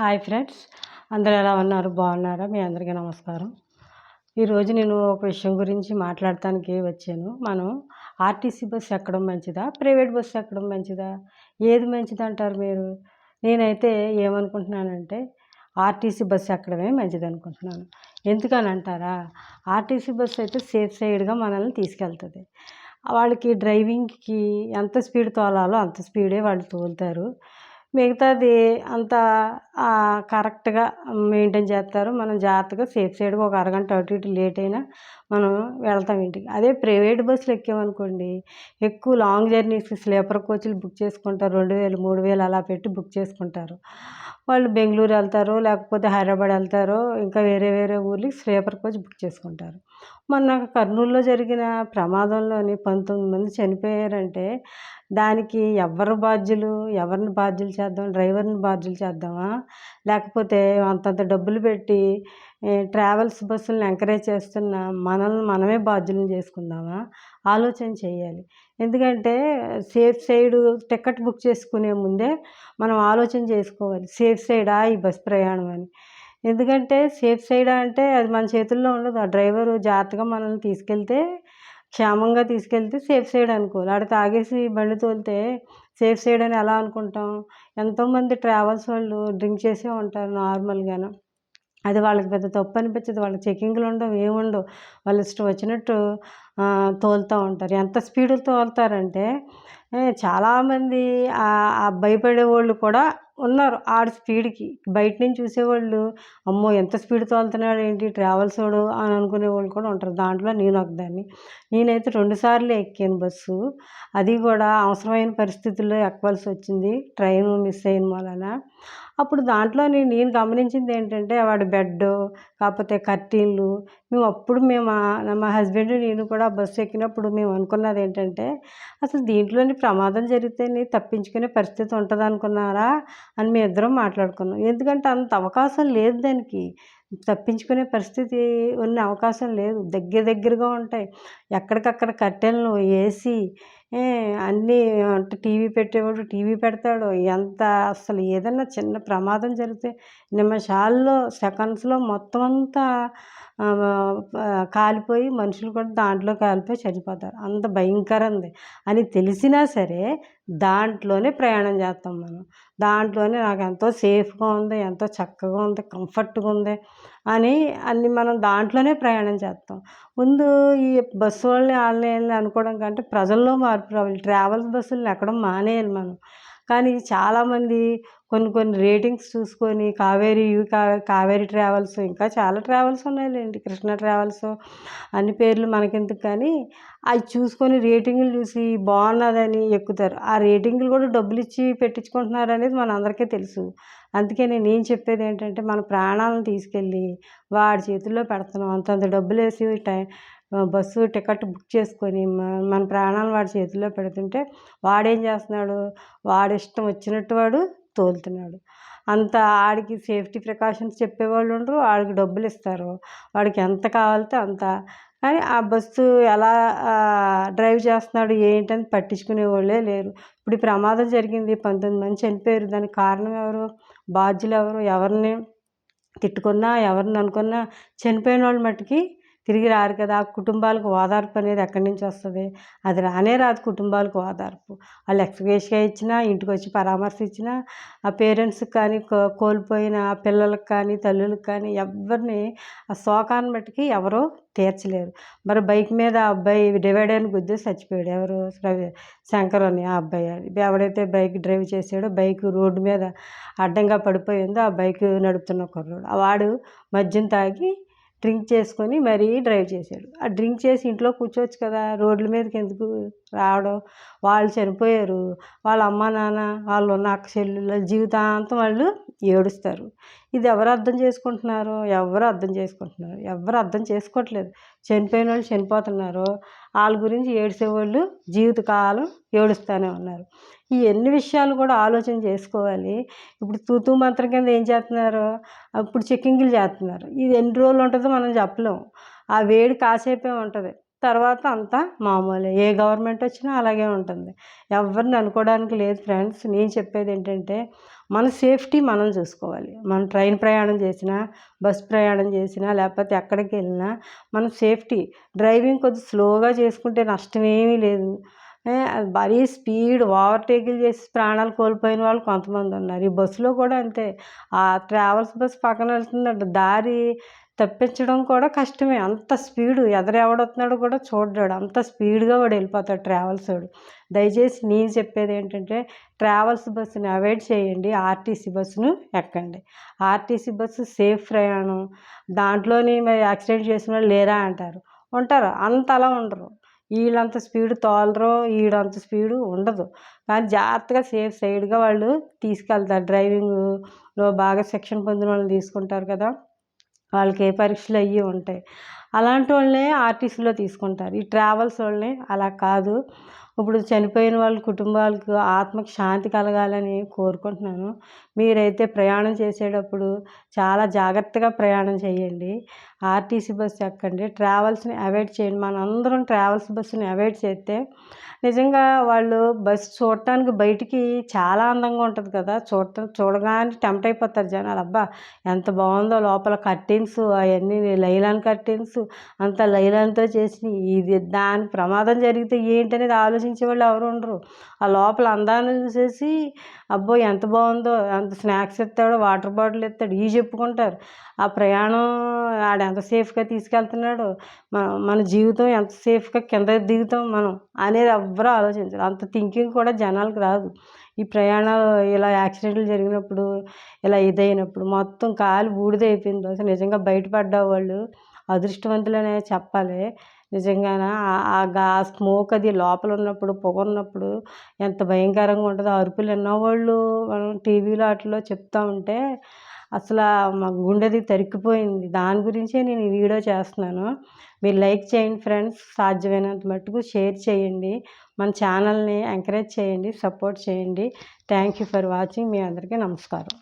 Hi friends. అందరూ ఎలా ఉన్నారు? బాగున్నారా? మీ అందరికీ నమస్కారం. ఈరోజు నేను ఒక విషయం గురించి మాట్లాడటానికి వచ్చాను. మనం ఆర్టీసీ బస్సు ఎక్కడం మంచిదా? ప్రైవేట్ బస్సు ఎక్కడం మంచిదా? ఏది మంచిది అంటారు మీరు? నేనైతే ఏమనుకుంటున్నానంటే ఆర్టీసీ బస్సు ఎక్కడమే మంచిది అనుకుంటున్నాను. ఎందుకని అంటారా? ఆర్టీసీ బస్సు అయితే సేఫ్ సైడ్గా మనల్ని తీసుకెళ్తుంది. వాళ్ళకి డ్రైవింగ్కి ఎంత స్పీడ్ తోలాలో అంత స్పీడే వాళ్ళు తోలుతారు. మిగతాది అంత కరెక్ట్గా మెయింటైన్ చేస్తారు మనం జాగ్రత్తగా సేఫ్ సైడ్గా ఒక అరగంట అటు ఇటు లేట్ అయినా మనం వెళ్తాం ఇంటికి. అదే ప్రైవేట్ బస్సులు ఎక్కామనుకోండి ఎక్కువ లాంగ్ జర్నీస్ స్లీపర్ కోచ్లు బుక్ చేసుకుంటారు. రెండు వేలు మూడు వేలు అలా పెట్టి బుక్ చేసుకుంటారు. వాళ్ళు బెంగళూరు వెళ్తారు లేకపోతే హైదరాబాద్ వెళ్తారు ఇంకా వేరే వేరే ఊర్లకి స్లీపర్ కోచ్ బుక్ చేసుకుంటారు. మొన్న కర్నూలులో జరిగిన ప్రమాదంలోని పంతొమ్మిది మంది చనిపోయారంటే దానికి ఎవరు బాధ్యులు ఎవరిని బాధ్యులు చేద్దాం డ్రైవర్ని బాధ్యులు చేద్దామా? లేకపోతే అంతంత డబ్బులు పెట్టి ట్రావెల్స్ బస్సులను ఎంకరేజ్ చేస్తున్న మనల్ని మనమే బాధ్యులను చేసుకుందామా? ఆలోచన చేయాలి. ఎందుకంటే సేఫ్ సైడ్ టికెట్ బుక్ చేసుకునే ముందే మనం ఆలోచన చేసుకోవాలి. సేఫ్ సైడా ఈ బస్ ప్రయాణం అని. ఎందుకంటే సేఫ్ సైడ్ అంటే అది మన చేతుల్లో ఉండదు. ఆ డ్రైవరు జాగ్రత్తగా మనల్ని తీసుకెళ్తే క్షేమంగా తీసుకెళ్తే సేఫ్ సైడ్ అనుకోవాలి. ఆడ తాగేసి బండి తోలితే సేఫ్ సైడ్ అని ఎలా అనుకుంటాం? ఎంతోమంది ట్రావెల్స్ వాళ్ళు డ్రింక్ చేసే ఉంటారు నార్మల్గాను. అది వాళ్ళకి పెద్ద తప్పు అనిపించదు. వాళ్ళకి చెకింగ్లు ఉండవు ఏముండవు వాళ్ళు ఇష్టం వచ్చినట్టు తోలుతూ ఉంటారు. ఎంత స్పీడ్గా తోలుతారంటే చాలామంది భయపడే వాళ్ళు కూడా ఉన్నారు. ఆడ స్పీడ్కి. బయట నుంచి చూసేవాళ్ళు అమ్మో ఎంత స్పీడ్ తోలుతున్నాడు ఏంటి? ట్రావెల్స్ వాడు అని అనుకునే వాళ్ళు కూడా ఉంటారు. దాంట్లో నేను ఒకదాన్ని నేనైతే రెండుసార్లు ఎక్కాను బస్సు. అది కూడా అవసరమైన పరిస్థితుల్లో ఎక్కవలసి వచ్చింది. ట్రైన్ మిస్ అయిన వలన అప్పుడు దాంట్లో నేను గమనించింది ఏంటంటే వాడి బెడ్ కాకపోతే కర్టీన్లు. మేము అప్పుడు మేము మా హస్బెండ్ నేను కూడా బస్సు ఎక్కినప్పుడు మేము అనుకున్నది ఏంటంటే అసలు దీంట్లోని ప్రమాదం జరిగితే తప్పించుకునే పరిస్థితి ఉంటుంది అనుకున్నారా అని మేము ఇద్దరం మాట్లాడుకున్నాం. ఎందుకంటే అంత అవకాశం లేదు దానికి. తప్పించుకునే పరిస్థితి ఉన్న అవకాశం లేదు. దగ్గర దగ్గరగా ఉంటాయి. ఎక్కడికక్కడ కట్టెలను వేసి అన్నీ అంటే టీవీ పెట్టేవాడు టీవీ పెడతాడు. ఎంత అసలు ఏదన్నా చిన్న ప్రమాదం జరిగితే నిమిషాల్లో సెకండ్స్లో మొత్తం అంతా కాలిపోయి మనుషులు కూడా దాంట్లో కాలిపోయి చనిపోతారు. అంత భయంకరంది. అని తెలిసినా సరే దాంట్లోనే ప్రయాణం చేస్తాం మనం. దాంట్లోనే నాకు ఎంతో సేఫ్గా ఉంది ఎంతో చక్కగా ఉంది కంఫర్ట్గా ఉంది. అని అన్ని మనం దాంట్లోనే ప్రయాణం చేస్తాం. ముందు ఈ బస్సు వాళ్ళని వాళ్ళని అనుకోవడం కంటే ప్రజల్లో మార్పు రావాలి ట్రావెల్స్ బస్సులను ఎక్కడం మానేయాలి మనం. కానీ చాలామంది కొన్ని కొన్ని రేటింగ్స్ చూసుకొని కావేరీ కావేరీ ట్రావెల్స్ ఇంకా చాలా ట్రావెల్స్ ఉన్నాయిలేండి. కృష్ణ ట్రావెల్స్ అన్ని పేర్లు మనకెందుకు కానీ అవి చూసుకొని రేటింగ్లు చూసి బాగున్నదని ఎక్కుతారు. ఆ రేటింగ్లు కూడా డబ్బులు ఇచ్చి పెట్టించుకుంటున్నారు అనేది మన అందరికీ తెలుసు. అందుకని నేను చెప్పేది ఏంటంటే మన ప్రాణాలను తీసుకెళ్ళి వాడి చేతుల్లో పెడుతున్నాం. అంతంత డబ్బులు వేసి టైం బస్సు టికెట్ బుక్ చేసుకొని మన ప్రాణాలు వాడి చేతిలో పెడుతుంటే వాడేం చేస్తున్నాడు? వాడిష్టం వచ్చినట్టు వాడు తోలుతున్నాడు. అంత ఆడికి సేఫ్టీ ప్రికాషన్స్ చెప్పేవాళ్ళు ఉండరు వాడికి డబ్బులు ఇస్తారు. వాడికి ఎంత కావాలితే అంత. కానీ ఆ బస్సు ఎలా డ్రైవ్ చేస్తున్నాడు ఏంటని పట్టించుకునే వాళ్ళే లేరు. ఇప్పుడు ఈ ప్రమాదం జరిగింది పంతొమ్మిది మంది చనిపోయారు. దానికి కారణం ఎవరు? బాధ్యులు ఎవరు? ఎవరిని తిట్టుకున్నా ఎవరిని అనుకున్నా చనిపోయిన వాళ్ళు మట్టుకి తిరిగి రారు కదా. ఆ కుటుంబాలకు ఓదార్పు అనేది ఎక్కడి నుంచి వస్తుంది? అది రానే రాదు కుటుంబాలకు ఓదార్పు. వాళ్ళు ఎక్స్గ్రేషియా ఇచ్చినా ఇంటికి వచ్చి పరామర్శ ఇచ్చినా ఆ పేరెంట్స్కి కానీ కోల్పోయిన పిల్లలకు కానీ తల్లులకు కానీ ఎవరిని ఆ శోకాన్ని బట్టికి ఎవరో తీర్చలేరు. మరి బైక్ మీద ఆ అబ్బాయి డివైడ్ అయిన గుద్ది చచ్చిపోయాడు. ఎవరు? శంకర్ అని ఆ అబ్బాయి ఎవడైతే బైక్ డ్రైవ్ చేసాడో బైక్ రోడ్డు మీద అడ్డంగా పడిపోయిందో ఆ బైక్ నడుపుతున్న కుర్రాడు. వాడు మద్యం తాగి డ్రింక్ చేసుకొని మరీ డ్రైవ్ చేశాడు. ఆ డ్రింక్ చేసి ఇంట్లో కూర్చోవచ్చు కదా రోడ్ల మీదకి ఎందుకు రావడం? వాళ్ళు చనిపోయారు. వాళ్ళ అమ్మ నాన్న వాళ్ళు ఉన్న అక్క చెల్లెళ్ళ జీవితాంతం వాళ్ళు ఏడుస్తారు. ఇది ఎవరు అర్థం చేసుకుంటున్నారు? ఎవరు అర్థం చేసుకుంటున్నారు? ఎవరు అర్థం చేసుకోవట్లేదు. చనిపోయిన వాళ్ళు చనిపోతున్నారు. వాళ్ళ గురించి ఏడ్చేవాళ్ళు జీవితకాలం ఏడుస్తూనే ఉన్నారు. ఈ ఎన్ని విషయాలు కూడా ఆలోచన చేసుకోవాలి. ఇప్పుడు తూతూ మంత్రం కింద ఏం చేస్తున్నారు? ఇప్పుడు చెక్కింగ్లు చేస్తున్నారు. ఇది ఎన్ని రోజులు ఉంటుందో మనం చెప్పలేము ఆ వేడి కాసేపే ఉంటుంది. తర్వాత అంతా మామూలే. ఏ గవర్నమెంట్ వచ్చినా అలాగే ఉంటుంది. ఎవరిని అనుకోవడానికి లేదు ఫ్రెండ్స్. నేను చెప్పేది ఏంటంటే మన సేఫ్టీ మనం చూసుకోవాలి. మనం ట్రైన్ ప్రయాణం చేసినా బస్ ప్రయాణం చేసినా లేకపోతే ఎక్కడికి వెళ్ళినా మనం సేఫ్టీ. డ్రైవింగ్ కొద్ది స్లోగా చేసుకుంటే నష్టమేమీ లేదు. భారీ మరీ స్పీడ్ ఓవర్టేకులు చేసి ప్రాణాలు కోల్పోయిన వాళ్ళు కొంతమంది ఉన్నారు. ఈ బస్సులో కూడా అంతే. ఆ ట్రావెల్స్ బస్ పక్కన వెళ్తుందంట. దారి తప్పించడం కూడా కష్టమే. అంత స్పీడు ఎదరు కూడా చూడ్డాడు. అంత స్పీడ్గా వాడు వెళ్ళిపోతాడు ట్రావెల్స్ వాడు. దయచేసి నేను చెప్పేది ఏంటంటే ట్రావెల్స్ బస్సుని అవాయిడ్ చేయండి. ఆర్టీసీ బస్సును ఎక్కండి. ఆర్టీసీ బస్సు సేఫ్ ప్రయాణం. దాంట్లోని మరి యాక్సిడెంట్ చేసిన వాళ్ళు లేరా అంటారు. ఉంటారు. అంత అలా ఉండరు. వీళ్ళంత స్పీడ్ తోలరు. వీడంత స్పీడు ఉండదు. కానీ జాగ్రత్తగా సేఫ్ సైడ్గా వాళ్ళు తీసుకెళ్తారు. డ్రైవింగ్లో బాగా శిక్షణ పొందిన వాళ్ళని తీసుకుంటారు కదా. వాళ్ళకి ఏ పరీక్షలు అయ్యి ఉంటాయి. అలాంటి వాళ్ళనే ఆర్టీసీలో తీసుకుంటారు. ఈ ట్రావెల్స్ వాళ్ళని అలా కాదు. ఇప్పుడు చనిపోయిన వాళ్ళ కుటుంబాలకు ఆత్మకి శాంతి కలగాలని కోరుకుంటున్నాను. మీరైతే ప్రయాణం చేసేటప్పుడు చాలా జాగ్రత్తగా ప్రయాణం చేయండి. ఆర్టీసీ బస్సు ఎక్కండి. ట్రావెల్స్ని అవాయిడ్ చేయండి. మనందరం ట్రావెల్స్ బస్సుని అవాయిడ్ చేస్తే నిజంగా వాళ్ళు బస్సు చూడటానికి బయటికి చాలా అందంగా ఉంటుంది కదా. చూడటం చూడగానే టెంప్ట్ అయిపోతారు జనాలు. అబ్బా ఎంత బాగుందో లోపల కర్టెన్స్ అవన్నీ లైలాన్ కర్టెన్స్ అంత లైలాన్తో చేసిన ఇది దాని ప్రమాదం జరిగితే ఏంటనేది ఆలోచించే వాళ్ళు ఎవరు ఉండరు. ఆ లోపల అందాన్ని చూసేసి అబ్బో ఎంత బాగుందో అంత స్నాక్స్ ఇస్తాడో వాటర్ బాటిల్ ఇస్తాడు ఇవి చెప్పుకుంటారు. ఆ ప్రయాణం ఆడ ఎంత సేఫ్గా తీసుకెళ్తున్నాడు మన మన జీవితం ఎంత సేఫ్గా కింద దిగుతాం మనం అనేది ఎవ్వరూ ఆలోచించరు. అంత థింకింగ్ కూడా జనాలకు రాదు. ఈ ప్రయాణాలు ఇలా యాక్సిడెంట్లు జరిగినప్పుడు ఇలా ఇదైనప్పుడు మొత్తం కాలు బూడిదైపోయింది అసలు నిజంగా బయటపడ్డ వాళ్ళు అదృష్టవంతులనే చెప్పాలి. నిజంగాన? ఆ స్మోక్ అది లోపల ఉన్నప్పుడు పొగ ఉన్నప్పుడు ఎంత భయంకరంగా ఉంటుందో అరుపులు విన్నవాళ్ళు మనం టీవీలో వాటిలో చెప్తా ఉంటే అసలు మా గుండెది తరిక్కిపోయింది. దాని గురించే నేను ఈ వీడియో చేస్తున్నాను. మీరు లైక్ చేయండి ఫ్రెండ్స్. సాధ్యమైనంత మట్టుకు షేర్ చేయండి. మన ఛానల్ని ఎంకరేజ్ చేయండి సపోర్ట్ చేయండి. Thank you for watching. మీ అందరికీ నమస్కారం.